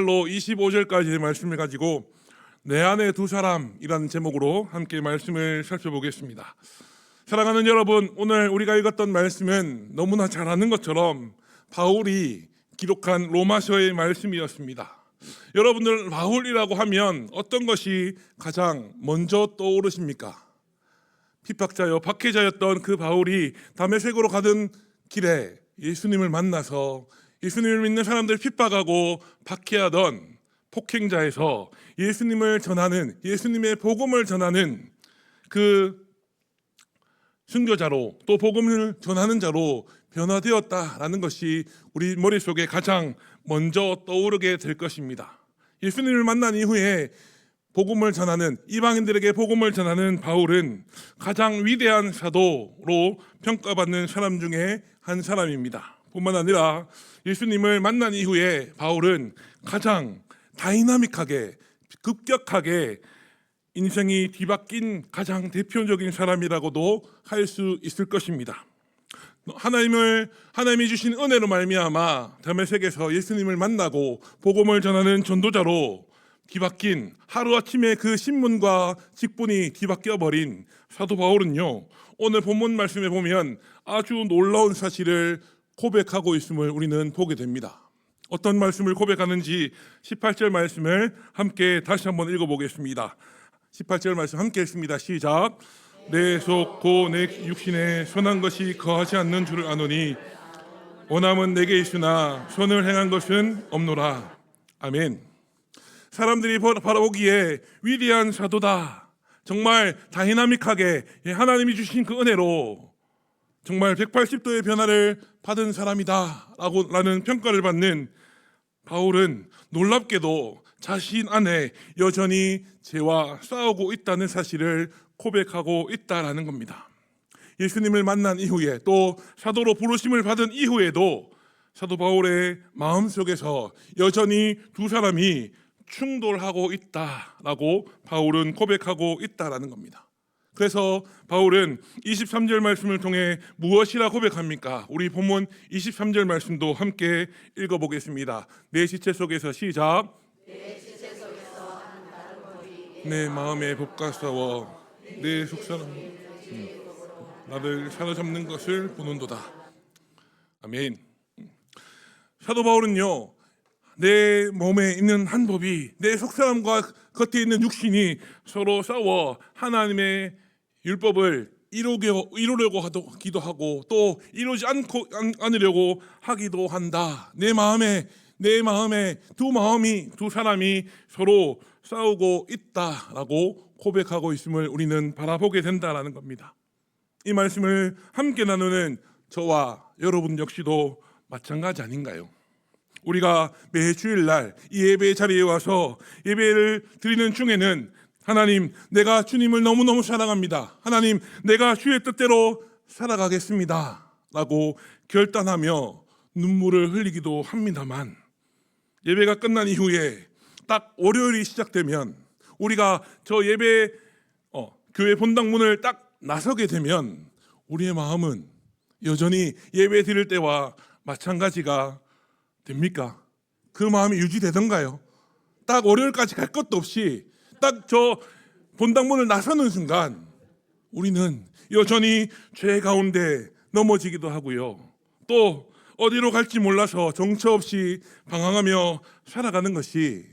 로 25절까지의 말씀을 가지고 내 안에 두 사람이라는 제목으로 함께 말씀을 살펴보겠습니다. 사랑하는 여러분, 오늘 우리가 읽었던 말씀은 너무나 잘 아는 것처럼 바울이 기록한 로마서의 말씀이었습니다. 여러분들 바울이라고 하면 어떤 것이 가장 먼저 떠오르십니까? 핍박자여 박해자였던 그 바울이 다메섹으로 가던 길에 예수님을 만나서 예수님을 믿는 사람들 핍박하고 박해하던 폭행자에서 예수님을 전하는 예수님의 복음을 전하는 그 순교자로 또 복음을 전하는 자로 변화되었다라는 것이 우리 머릿속에 가장 먼저 떠오르게 될 것입니다. 예수님을 만난 이후에 복음을 전하는 이방인들에게 복음을 전하는 바울은 가장 위대한 사도로 평가받는 사람 중에 한 사람입니다. 뿐만 아니라 예수님을 만난 이후에 바울은 가장 다이나믹하게 급격하게 인생이 뒤바뀐 가장 대표적인 사람이라고도 할 수 있을 것입니다. 하나님을 하나님이 주신 은혜로 말미암아 다메섹에서 예수님을 만나고 복음을 전하는 전도자로 뒤바뀐 하루아침에 그 신분과 직분이 뒤바뀌어 버린 사도 바울은요. 오늘 본문 말씀에 보면 아주 놀라운 사실을 고백하고 있음을 우리는 보게 됩니다. 어떤 말씀을 고백하는지 18절 말씀을 함께 다시 한번 읽어 보겠습니다. 18절 말씀 함께 읽습니다. 시작. 내 속 고 내 육신에 선한 것이 거하지 않는 줄을 아노니 원함은 내게 있으나 선을 행한 것은 없노라. 아멘. 사람들이 바라보기에 위대한 사도다. 정말 다이나믹하게 하나님이 주신 그 은혜로 정말 180도의 변화를 받은 사람이다 라고 라는 평가를 받는 바울은 놀랍게도 자신 안에 여전히 죄와 싸우고 있다는 사실을 고백하고 있다라는 겁니다. 예수님을 만난 이후에 또 사도로 부르심을 받은 이후에도 사도 바울의 마음 속에서 여전히 두 사람이 충돌하고 있다라고 바울은 고백하고 있다라는 겁니다. 그래서 바울은 23절 말씀을 통해 무엇이라 고백합니까? 우리 본문 23절 말씀도 함께 읽어보겠습니다. 내 시체 속에서 시작. 내 마음에 복과 싸워 내 속사람 음, 나를 사로잡는 것을 보는도다. 아멘. 사도 바울은요 내 몸에 있는 한 법이 내 속사람과 겉에 있는 육신이 서로 싸워 하나님의 율법을 이루려, 이루려고 하기도 하고 또 이루지 않고 않, 않으려고 하기도 한다. 내 마음에 내 마음에 두 마음이 두 사람이 서로 싸우고 있다라고 고백하고 있음을 우리는 바라보게 된다라는 겁니다. 이 말씀을 함께 나누는 저와 여러분 역시도 마찬가지 아닌가요? 우리가 매 주일날 이 예배 자리에 와서 예배를 드리는 중에는 하나님, 내가 주님을 너무너무 사랑합니다. 하나님, 내가 주의 뜻대로 살아가겠습니다. 라고 결단하며 눈물을 흘리기도 합니다만 예배가 끝난 이후에 딱 월요일이 시작되면 우리가 저 예배 어, 교회 본당 문을 딱 나서게 되면 우리의 마음은 여전히 예배 드릴 때와 마찬가지가 됩니까? 그 마음이 유지되던가요? 딱 월요일까지 갈 것도 없이 딱 저 본당문을 나서는 순간 우리는 여전히 죄 가운데 넘어지기도 하고요. 또 어디로 갈지 몰라서 정처 없이 방황하며 살아가는 것이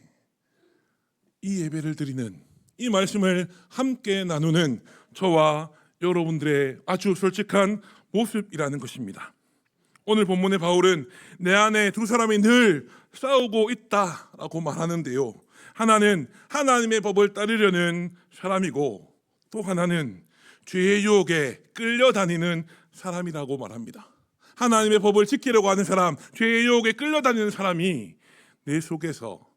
이 예배를 드리는 이 말씀을 함께 나누는 저와 여러분들의 아주 솔직한 모습이라는 것입니다. 오늘 본문의 바울은 내 안에 두 사람이 늘 싸우고 있다라고 말하는데요. 하나는 하나님의 법을 따르려는 사람이고 또 하나는 죄의 유혹에 끌려다니는 사람이라고 말합니다. 하나님의 법을 지키려고 하는 사람, 죄의 유혹에 끌려다니는 사람이 내 속에서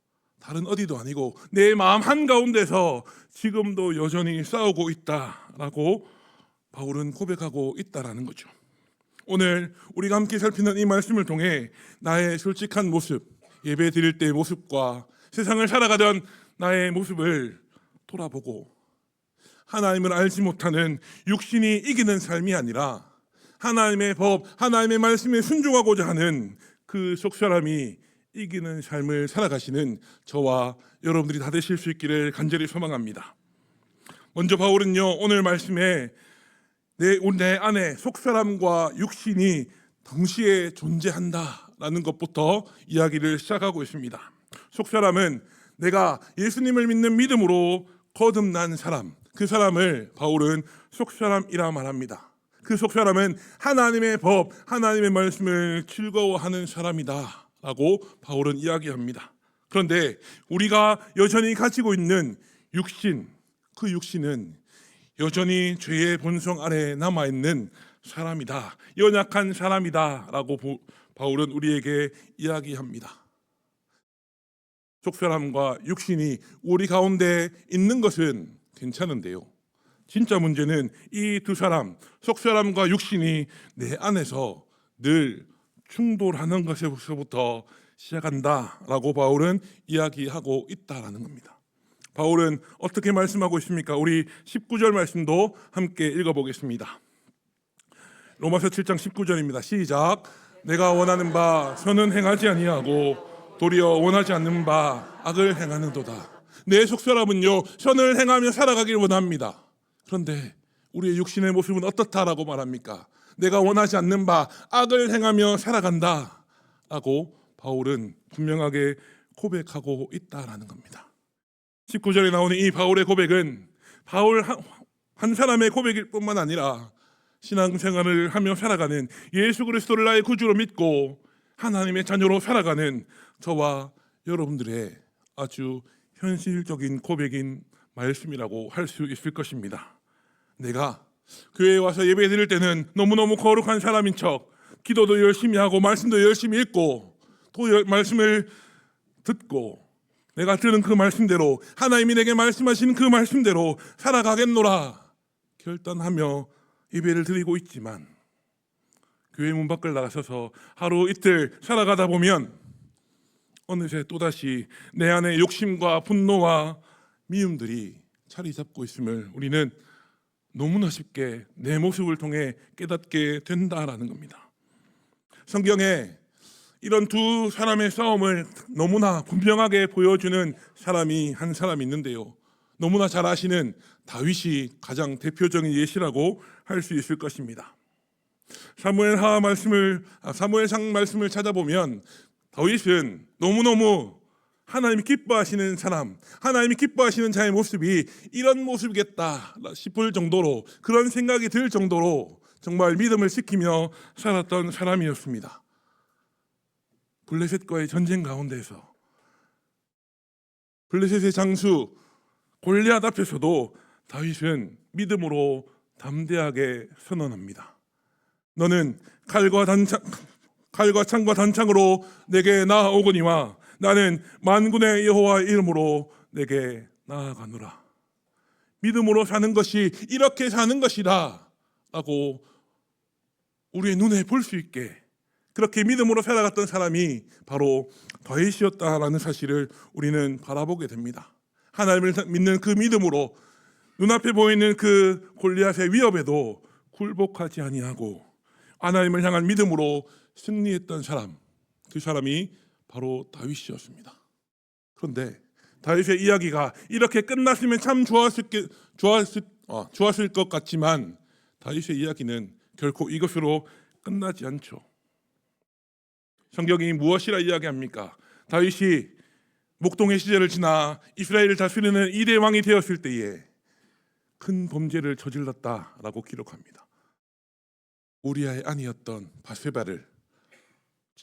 다른 어디도 아니고 내 마음 한가운데서 지금도 여전히 싸우고 있다라고 바울은 고백하고 있다라는 거죠. 오늘 우리가 함께 살피는 이 말씀을 통해 나의 솔직한 모습, 예배 드릴 때의 모습과 세상을 살아가던 나의 모습을 돌아보고 하나님을 알지 못하는 육신이 이기는 삶이 아니라 하나님의 법, 하나님의 말씀에 순종하고자 하는 그 속사람이 이기는 삶을 살아가시는 저와 여러분들이 다 되실 수 있기를 간절히 소망합니다. 먼저 바울은요 오늘 말씀에 내, 내 안에 속사람과 육신이 동시에 존재한다라는 것부터 이야기를 시작하고 있습니다. 속사람은 내가 예수님을 믿는 믿음으로 거듭난 사람, 그 사람을 바울은 속사람이라 말합니다. 그 속사람은 하나님의 법, 하나님의 말씀을 즐거워하는 사람이다 라고 바울은 이야기합니다. 그런데 우리가 여전히 가지고 있는 육신, 그 육신은 여전히 죄의 본성 아래 남아 있는 사람이다. 연약한 사람이다 라고 보- 바울은 우리에게 이야기합니다. 속사람과 육신이 우리 가운데 있는 것은 괜찮은데요. 진짜 문제는 이 두 사람, 속사람과 육신이 내 안에서 늘 충돌하는 것에서부터 시작한다라고 바울은 이야기하고 있다라는 겁니다. 바울은 어떻게 말씀하고 있습니까? 우리 19절 말씀도 함께 읽어보겠습니다. 로마서 7장 19절입니다. 시작. 내가 원하는 바 선은 행하지 아니하고 도리어 원하지 않는 바 악을 행하는도다. 내 속사람은요 선을 행하며 살아가길 원합니다. 그런데 우리의 육신의 모습은 어떻다라고 말합니까? 내가 원하지 않는 바 악을 행하며 살아간다라고 바울은 분명하게 고백하고 있다라는 겁니다. 19절에 나오는 이 바울의 고백은 바울 한, 한 사람의 고백일 뿐만 아니라 신앙생활을 하며 살아가는 예수 그리스도를 나의 구주로 믿고 하나님의 자녀로 살아가는 저와 여러분들의 아주 현실적인 고백인 말씀이라고 할 수 있을 것입니다. 내가 교회에 와서 예배 드릴 때는 너무너무 거룩한 사람인 척 기도도 열심히 하고 말씀도 열심히 읽고 또 여- 말씀을 듣고 내가 들은 그 말씀대로 하나님이 내게 말씀하신 그 말씀대로 살아가겠노라 결단하며 예배를 드리고 있지만 교회 문 밖을 나가서서 하루 이틀 살아가다 보면 어느새 또다시 내 안에 욕심과 분노와 미움들이 자리 잡고 있음을 우리는 너무나 쉽게 내 모습을 통해 깨닫게 된다라는 겁니다. 성경에 이런 두 사람의 싸움을 너무나 분명하게 보여주는 사람이 한 사람이 있는데요. 너무나 잘 아시는 다윗이 가장 대표적인 예시라고 할 수 있을 것입니다. 사무엘 하 말씀을 아, 사무엘상 말씀을 찾아보면 다윗은 너무너무 하나님이 기뻐하시는 사람, 하나님이 기뻐하시는 자의 모습이 이런 모습이겠다 싶을 정도로 그런 생각이 들 정도로 정말 믿음을 지키며 살았던 사람이었습니다. 블레셋과의 전쟁 가운데서 블레셋의 장수 골리앗 앞에서도 다윗은 믿음으로 담대하게 선언합니다. 너는 칼과 단창 칼과 창과 단창으로 내게 나아오거니와 나는 만군의 여호와 이름으로 내게 나아가노라. 믿음으로 사는 것이 이렇게 사는 것이다 라고 우리의 눈에 볼 수 있게 그렇게 믿음으로 살아갔던 사람이 바로 다윗이었다라는 사실을 우리는 바라보게 됩니다. 하나님을 믿는 그 믿음으로 눈앞에 보이는 그 골리앗의 위협에도 굴복하지 아니하고 하나님을 향한 믿음으로 승리했던 사람, 그 사람이 바로 다윗이었습니다. 그런데 다윗의 이야기가 이렇게 끝났으면 참 좋았을 게, 좋았을, 어, 좋았을 것 같지만 다윗의 이야기는 결코 이것으로 끝나지 않죠. 성경이 무엇이라 이야기합니까? 다윗이 목동의 시절을 지나 이스라엘을 다스리는 이대 왕이 되었을 때에 큰 범죄를 저질렀다라고 기록합니다. 우리아의 아니었던 바세바를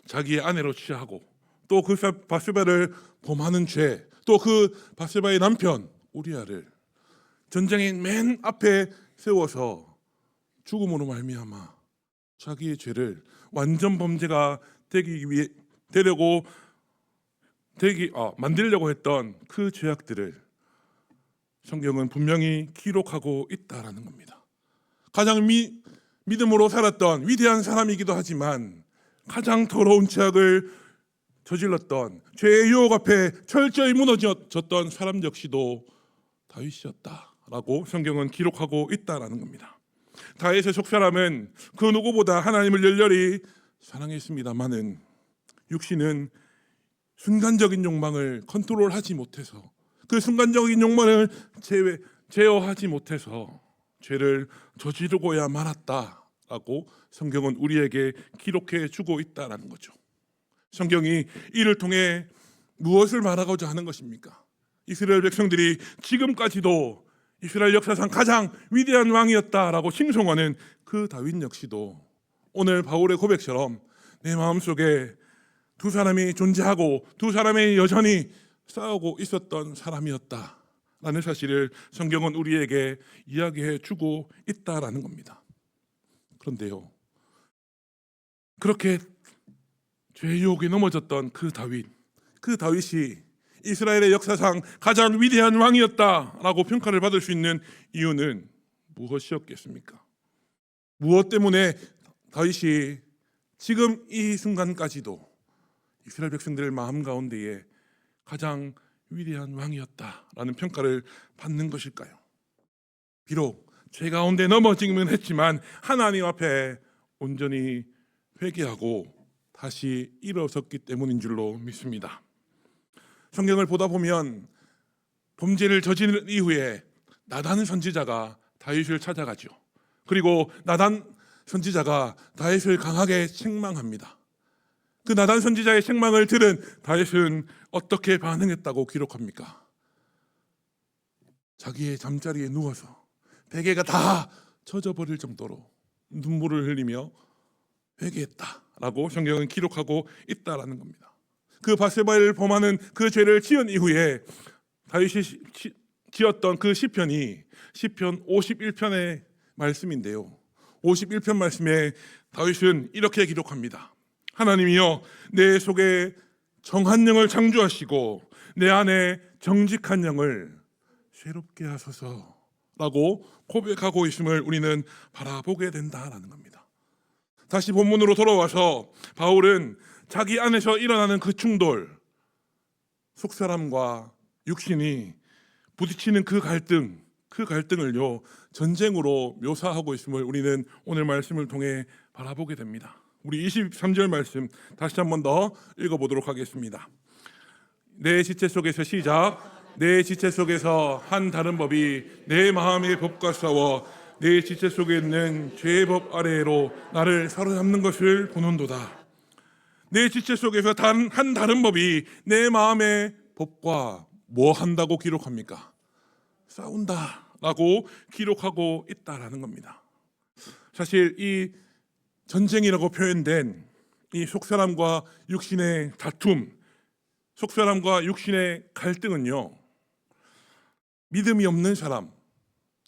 자기의 아내로 취하고 또 그 바세바를 범하는 죄, 또 그 바세바의 남편 우리아를 전쟁의 맨 앞에 세워서 죽음으로 말미암아 자기의 죄를 완전 범죄가 되기 위해 되려고 되기 아, 만들려고 했던 그 죄악들을 성경은 분명히 기록하고 있다라는 겁니다. 가장 미, 믿음으로 살았던 위대한 사람이기도 하지만 가장 더러운 죄악을 저질렀던 죄의 유혹 앞에 철저히 무너졌던 사람 역시도 다윗이었다라고 성경은 기록하고 있다라는 겁니다. 다윗의 속 사람은 그 누구보다 하나님을 열렬히 사랑했습니다마는 육신은 순간적인 욕망을 컨트롤하지 못해서 그 순간적인 욕망을 제외, 제어하지 못해서 죄를 저지르고야 말았다 라고 성경은 우리에게 기록해 주고 있다라는 거죠. 성경이 이를 통해 무엇을 말하고자 하는 것입니까? 이스라엘 백성들이 지금까지도 이스라엘 역사상 가장 위대한 왕이었다라고 칭송하는 그 다윗 역시도 오늘 바울의 고백처럼 내 마음속에 두 사람이 존재하고 두 사람이 여전히 싸우고 있었던 사람이었다라는 사실을 성경은 우리에게 이야기해 주고 있다라는 겁니다. 그런데요. 그렇게 죄 유혹에 넘어졌던 그 다윗, 그 다윗이 이스라엘의 역사상 가장 위대한 왕이었다라고 평가를 받을 수 있는 이유는 무엇이었겠습니까? 무엇 때문에 다윗이 지금 이 순간까지도 이스라엘 백성들의 마음 가운데에 가장 위대한 왕이었다라는 평가를 받는 것일까요? 비록 죄 가운데 넘어지기는 했지만 하나님 앞에 온전히 회개하고 다시 일어섰기 때문인 줄로 믿습니다. 성경을 보다 보면 범죄를 저지른 이후에 나단 선지자가 다윗을 찾아가죠. 그리고 나단 선지자가 다윗을 강하게 책망합니다. 그 나단 선지자의 책망을 들은 다윗은 어떻게 반응했다고 기록합니까? 자기의 잠자리에 누워서 베개가 다 젖어버릴 정도로 눈물을 흘리며 회개했다라고 성경은 기록하고 있다라는 겁니다. 그 바세바를 범하는 그 죄를 지은 이후에 다윗이 지었던 그 시편이 시편 51편의 말씀인데요. 51편 말씀에 다윗은 이렇게 기록합니다. 하나님이여 내 속에 정한 영을 창조하시고 내 안에 정직한 영을 새롭게 하소서 라고 고백하고 있음을 우리는 바라보게 된다라는 겁니다. 다시 본문으로 돌아와서 바울은 자기 안에서 일어나는 그 충돌, 속사람과 육신이 부딪히는 그 갈등, 그 갈등을요 전쟁으로 묘사하고 있음을 우리는 오늘 말씀을 통해 바라보게 됩니다. 우리 23절 말씀 다시 한 번 더 읽어보도록 하겠습니다. 내 지체 속에서 시작. 내 지체 속에서 한 다른 법이 내 마음의 법과 싸워 내 지체 속에 있는 죄의 법 아래로 나를 사로잡는 것을 보는도다. 내 지체 속에서 단 한 다른 법이 내 마음의 법과 뭐 한다고 기록합니까? 싸운다 라고 기록하고 있다라는 겁니다. 사실 이 전쟁이라고 표현된 이 속사람과 육신의 다툼, 속사람과 육신의 갈등은요. 믿음이 없는 사람,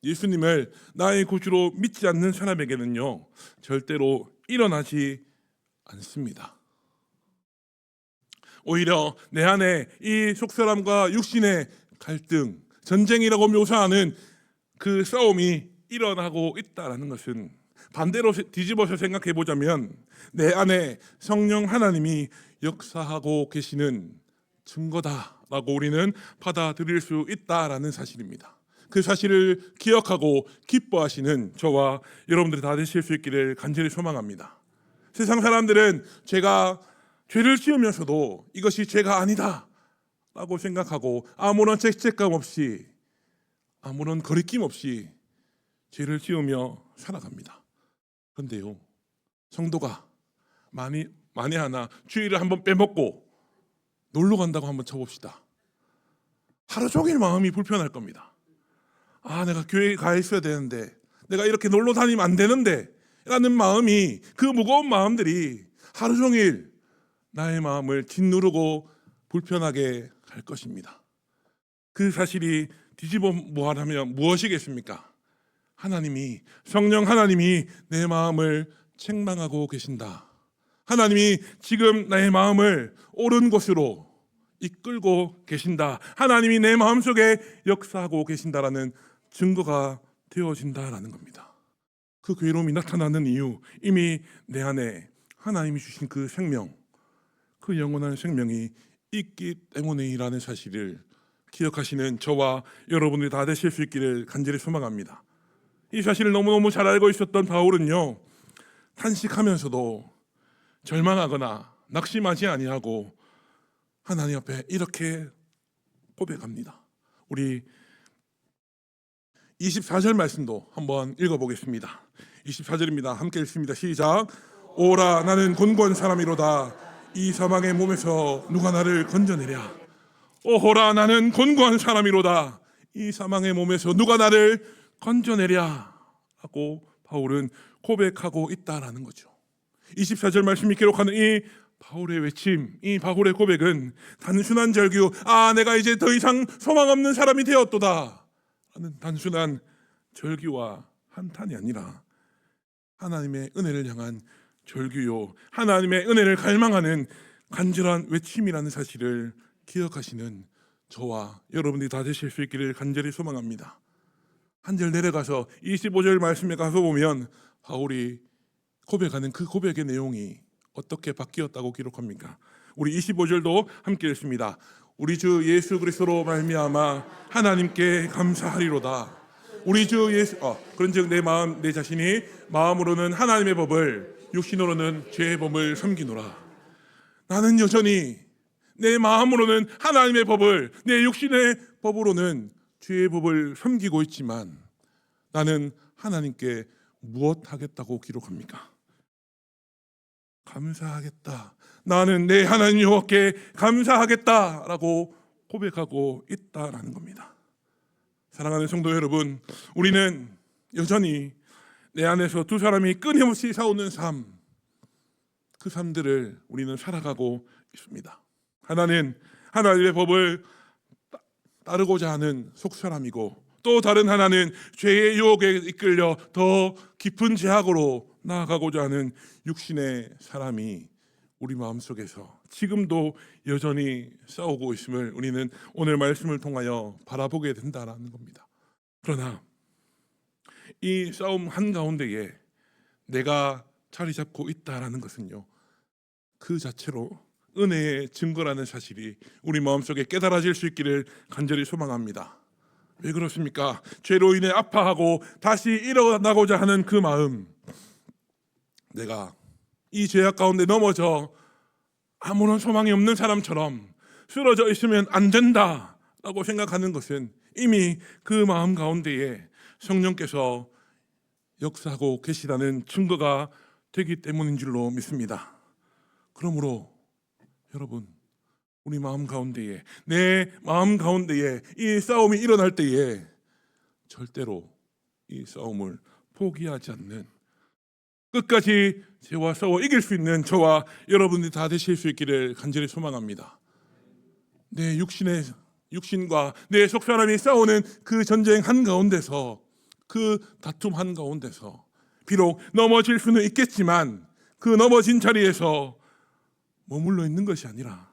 예수님을 나의 구주로 믿지 않는 사람에게는요. 절대로 일어나지 않습니다. 오히려 내 안에 이 속사람과 육신의 갈등, 전쟁이라고 묘사하는 그 싸움이 일어나고 있다라는 것은 반대로 뒤집어서 생각해 보자면 내 안에 성령 하나님이 역사하고 계시는 증거다 라고 우리는 받아들일 수 있다라는 사실입니다. 그 사실을 기억하고 기뻐하시는 저와 여러분들이 다 되실 수 있기를 간절히 소망합니다. 세상 사람들은 제가 죄를 지으면서도 이것이 죄가 아니다 라고 생각하고 아무런 죄책감 없이 아무런 거리낌 없이 죄를 지으며 살아갑니다. 그런데요, 성도가 많이 만에 하나 주일을 한번 빼먹고 놀러 간다고 한번 쳐봅시다. 하루 종일 마음이 불편할 겁니다. 아, 내가 교회에 가 있어야 되는데, 내가 이렇게 놀러 다니면 안 되는데, 라는 마음이 그 무거운 마음들이 하루 종일 나의 마음을 짓누르고 불편하게 할 것입니다. 그 사실이 뒤집어 보아하면 무엇이겠습니까? 하나님이 성령 하나님이 내 마음을 책망하고 계신다. 하나님이 지금 나의 마음을 옳은 곳으로 이끌고 계신다. 하나님이 내 마음속에 역사하고 계신다라는 증거가 되어진다라는 겁니다. 그 괴로움이 나타나는 이유 이미 내 안에 하나님이 주신 그 생명, 그 영원한 생명이 있기 때문이라는 사실을 기억하시는 저와 여러분들이 다 되실 수 있기를 간절히 소망합니다. 이 사실을 너무너무 잘 알고 있었던 바울은요. 탄식하면서도 절망하거나 낙심하지 아니하고 하나님 앞에 이렇게 고백합니다. 우리 24절 말씀도 한번 읽어보겠습니다. 24절입니다. 함께 읽습니다. 시작. 오라 나는 곤곤 사람이로다. 이 사망의 몸에서 누가 나를 건져내랴. 오호라 나는 곤고한 사람이로다. 이 사망의 몸에서 누가 나를 건져내랴. 하고 바울은 고백하고 있다라는 거죠. 24절 말씀이 기록하는 이 바울의 외침, 이 바울의 고백은 단순한 절규, 아, 내가 이제 더 이상 소망 없는 사람이 되었도다. 하는 단순한 절규와 한탄이 아니라 하나님의 은혜를 향한 절규요, 하나님의 은혜를 갈망하는 간절한 외침이라는 사실을 기억하시는 저와 여러분들이 다 되실 수 있기를 간절히 소망합니다. 한 절 내려가서 25절 말씀에 가서 보면 바울이 고백하는 그 고백의 내용이 어떻게 바뀌었다고 기록합니까? 우리 25절도 함께 읽습니다. 우리 주 예수 그리스도로 말미암아 하나님께 감사하리로다. 우리 주 예수 어, 그런즉 내 마음 내 자신이 마음으로는 하나님의 법을 육신으로는 죄의 법을 섬기노라. 나는 여전히 내 마음으로는 하나님의 법을 내 육신의 법으로는 죄의 법을 섬기고 있지만 나는 하나님께 무엇 하겠다고 기록합니까? 감사하겠다. 나는 내 하나님 여호와께 감사하겠다라고 고백하고 있다라는 겁니다. 사랑하는 성도 여러분, 우리는 여전히 내 안에서 두 사람이 끊임없이 싸우는 삶, 그 삶들을 우리는 살아가고 있습니다. 하나는 하나님의 법을 따- 따르고자 하는 속사람이고 또 다른 하나는 죄의 유혹에 이끌려 더 깊은 죄악으로 나아가고자 하는 육신의 사람이 우리 마음속에서 지금도 여전히 싸우고 있음을 우리는 오늘 말씀을 통하여 바라보게 된다라는 겁니다. 그러나 이 싸움 한가운데에 내가 자리 잡고 있다라는 것은요. 그 자체로 은혜의 증거라는 사실이 우리 마음속에 깨달아질 수 있기를 간절히 소망합니다. 왜 그렇습니까? 죄로 인해 아파하고 다시 일어나고자 하는 그 마음. 내가 이 죄악 가운데 넘어져 아무런 소망이 없는 사람처럼 쓰러져 있으면 안 된다 라고 생각하는 것은 이미 그 마음 가운데에 성령께서 역사하고 계시다는 증거가 되기 때문인 줄로 믿습니다. 그러므로 여러분 우리 마음 가운데에 내 마음 가운데에 이 싸움이 일어날 때에 절대로 이 싸움을 포기하지 않는 끝까지 죄와 싸워 이길 수 있는 저와 여러분들이 다 되실 수 있기를 간절히 소망합니다. 내 육신의 육신과 내 속 사람이 싸우는 그 전쟁 한 가운데서 그 다툼 한 가운데서 비록 넘어질 수는 있겠지만 그 넘어진 자리에서 머물러 있는 것이 아니라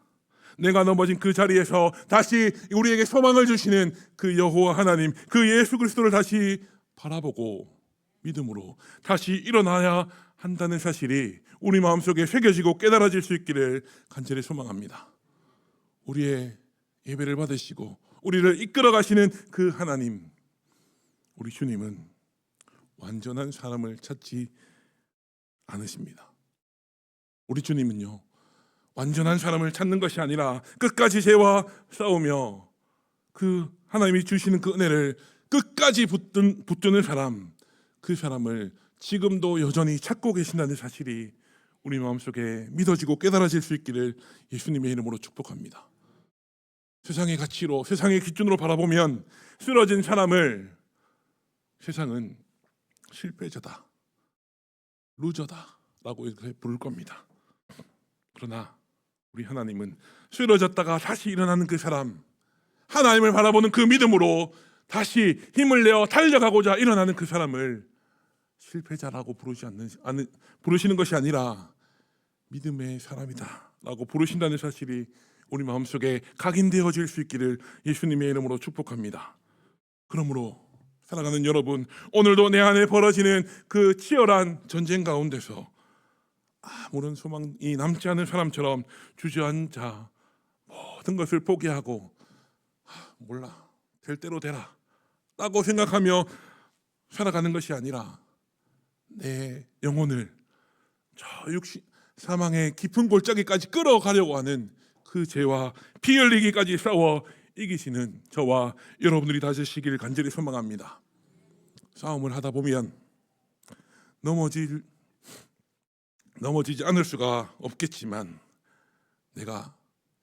내가 넘어진 그 자리에서 다시 우리에게 소망을 주시는 그 여호와 하나님 그 예수 그리스도를 다시 바라보고 믿음으로 다시 일어나야 한다는 사실이 우리 마음속에 새겨지고 깨달아질 수 있기를 간절히 소망합니다. 우리의 예배를 받으시고 우리를 이끌어 가시는 그 하나님 우리 주님은 완전한 사람을 찾지 않으십니다. 우리 주님은요. 완전한 사람을 찾는 것이 아니라 끝까지 죄와 싸우며 그 하나님이 주시는 그 은혜를 끝까지 붙든, 붙드는 사람 그 사람을 지금도 여전히 찾고 계신다는 사실이 우리 마음속에 믿어지고 깨달아질 수 있기를 예수님의 이름으로 축복합니다. 세상의 가치로 세상의 기준으로 바라보면 쓰러진 사람을 세상은 실패자다, 루저다라고 이렇게 부를 겁니다. 그러나 우리 하나님은 쓰러졌다가 다시 일어나는 그 사람, 하나님을 바라보는 그 믿음으로 다시 힘을 내어 달려가고자 일어나는 그 사람을 실패자라고 부르지 않는 부르시는 것이 아니라 믿음의 사람이다라고 부르신다는 사실이 우리 마음속에 각인되어질 수 있기를 예수님의 이름으로 축복합니다. 그러므로 사랑하는 여러분, 오늘도 내 안에 벌어지는 그 치열한 전쟁 가운데서 아무런 소망이 남지 않은 사람처럼 주저앉아 모든 것을 포기하고 아, 몰라 될 대로 되라 라고 생각하며 살아가는 것이 아니라 내 영혼을 저 육신 사망의 깊은 골짜기까지 끌어가려고 하는 그 죄와 피 흘리기까지 싸워 이기시는 저와 여러분들이 다시기를 간절히 소망합니다. 싸움을 하다 보면 넘어질 넘어지지 않을 수가 없겠지만 내가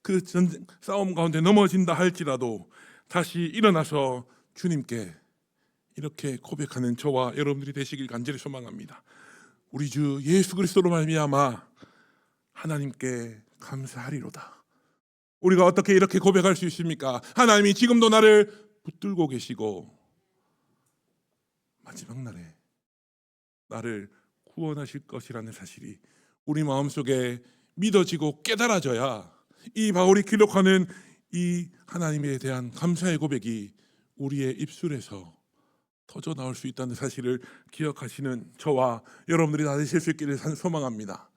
그 전쟁 싸움 가운데 넘어진다 할지라도 다시 일어나서 주님께 이렇게 고백하는 저와 여러분들이 되시길 간절히 소망합니다. 우리 주 예수 그리스도로 말미암아 하나님께 감사하리로다. 우리가 어떻게 이렇게 고백할 수 있습니까? 하나님이 지금도 나를 붙들고 계시고 마지막 날에 나를 구원하실 것이라는 사실이 우리 마음속에 믿어지고 깨달아져야 이 바울이 기록하는 이 하나님에 대한 감사의 고백이 우리의 입술에서 터져 나올 수 있다는 사실을 기억하시는 저와 여러분들이 다 되실 수 있기를 산- 소망합니다.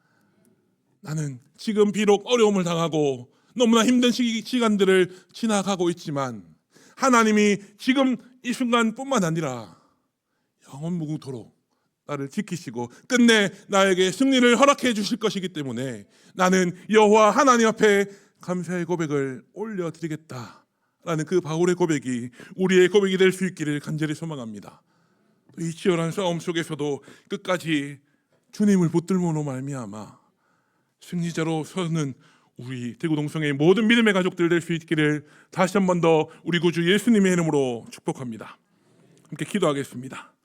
나는 지금 비록 어려움을 당하고 너무나 힘든 시- 시간들을 지나가고 있지만 하나님이 지금 이 순간뿐만 아니라 영원 무궁토록 나를 지키시고 끝내 나에게 승리를 허락해 주실 것이기 때문에 나는 여호와 하나님 앞에 감사의 고백을 올려드리겠다라는 그 바울의 고백이 우리의 고백이 될 수 있기를 간절히 소망합니다. 이 치열한 싸움 속에서도 끝까지 주님을 붙들므로 말미암아 승리자로 서는 우리 대구 동성의 모든 믿음의 가족들 될 수 있기를 다시 한 번 더 우리 구주 예수님의 이름으로 축복합니다. 함께 기도하겠습니다.